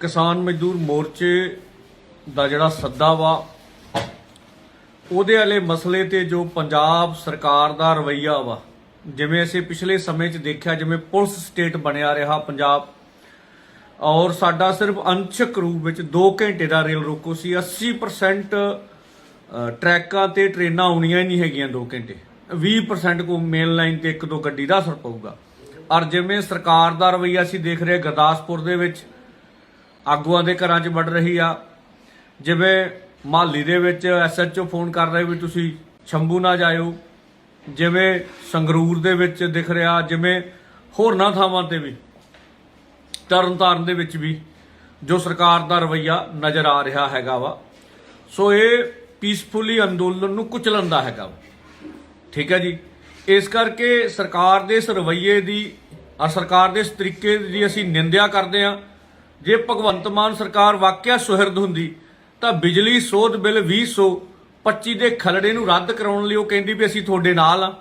ਕਿਸਾਨ ਮਜ਼ਦੂਰ ਮੋਰਚੇ ਦਾ ਜਿਹੜਾ ਸੱਦਾ ਵਾ, ਉਹਦੇ ਵਾਲੇ ਮਸਲੇ ਤੇ ਜੋ ਪੰਜਾਬ ਸਰਕਾਰ ਦਾ ਰਵਈਆ ਵਾ, ਜਿਵੇਂ ਅਸੀਂ ਪਿਛਲੇ ਸਮੇਂ 'ਚ ਦੇਖਿਆ, ਜਿਵੇਂ ਪੁਲਿਸ ਸਟੇਟ ਬਣਿਆ ਰਿਹਾ ਪੰਜਾਬ, ਔਰ ਸਾਡਾ ਸਿਰਫ ਅੰਸ਼ਕ ਰੂਪ ਵਿੱਚ 2 ਘੰਟੇ ਦਾ ਰੇਲ ਰੋਕੋ ਸੀ 80% ਟਰੈਕਾਂ ਤੇ ਟ੍ਰੇਨਾਂ ਆਉਣੀਆਂ ਹੀ ਨਹੀਂ ਹੈਗੀਆਂ 2 ਘੰਟੇ 20% ਕੋ ਮੇਨ ਲਾਈਨ ਤੇ ਇੱਕ ਦੋ ਗੱਡੀ ਦਾ ਅਸਰ ਪਊਗਾ। ਔਰ ਜਿਵੇਂ ਸਰਕਾਰ ਦਾ ਰਵਈਆ ਅਸੀਂ ਦੇਖ ਰਹੇ ਗੁਰਦਾਸਪੁਰ ਦੇ ਵਿੱਚ ਆਗੂਆਂ ਦੇ ਘਰਾਂ 'ਚ ਵੜ ਰਹੀ ਆ। ਜਿਵੇਂ ਮਾਲੀ ਦੇ ਵਿੱਚ ਐਸਐਚਓ ਫੋਨ ਕਰ ਰਹੇ ਵੀ ਤੁਸੀਂ ਸ਼ੰਭੂ ਨਾ ਜਾਇਓ। ਜਿਵੇਂ ਸੰਗਰੂਰ ਦੇ ਵਿੱਚ ਦਿਖ ਰਿਹਾ, ਜਿਵੇਂ ਹੋਰਨਾਂ ਥਾਵਾਂ ਤੇ ਵੀ, ਤਰਨਤਾਰਨ ਦੇ ਵਿੱਚ ਵੀ ਜੋ ਸਰਕਾਰ ਦਾ ਰਵਈਆ ਨਜ਼ਰ ਆ ਰਿਹਾ ਹੈਗਾ ਵਾ। ਸੋ ਇਹ ਪੀਸਫੁਲੀ ਅੰਦੋਲਨ ਨੂੰ ਕੁਚਲਣ ਦਾ ਹੈਗਾ ਵਾ। ਠੀਕ ਹੈ ਜੀ। ਇਸ ਕਰਕੇ ਸਰਕਾਰ ਦੇ ਇਸ ਰਵੱਈਏ ਦੀ ਔਰ ਸਰਕਾਰ ਦੇ ਇਸ ਤਰੀਕੇ ਦੀ ਅਸੀਂ ਨਿੰਦਿਆ ਕਰਦੇ ਹਾਂ। ਜੇ ਭਗਵੰਤ ਮਾਨ ਸਰਕਾਰ ਵਾਕਿਆ ਸੁਹਿਰਦ ਹੁੰਦੀ, ਤਾਂ ਬਿਜਲੀ ਸੋਧ ਬਿੱਲ 2025 ਦੇ ਖਲੜੇ ਨੂੰ ਰੱਦ ਕਰਾਉਣ ਲਈ ਉਹ ਕਹਿੰਦੀ ਵੀ ਅਸੀਂ ਤੁਹਾਡੇ ਨਾਲ ਆ।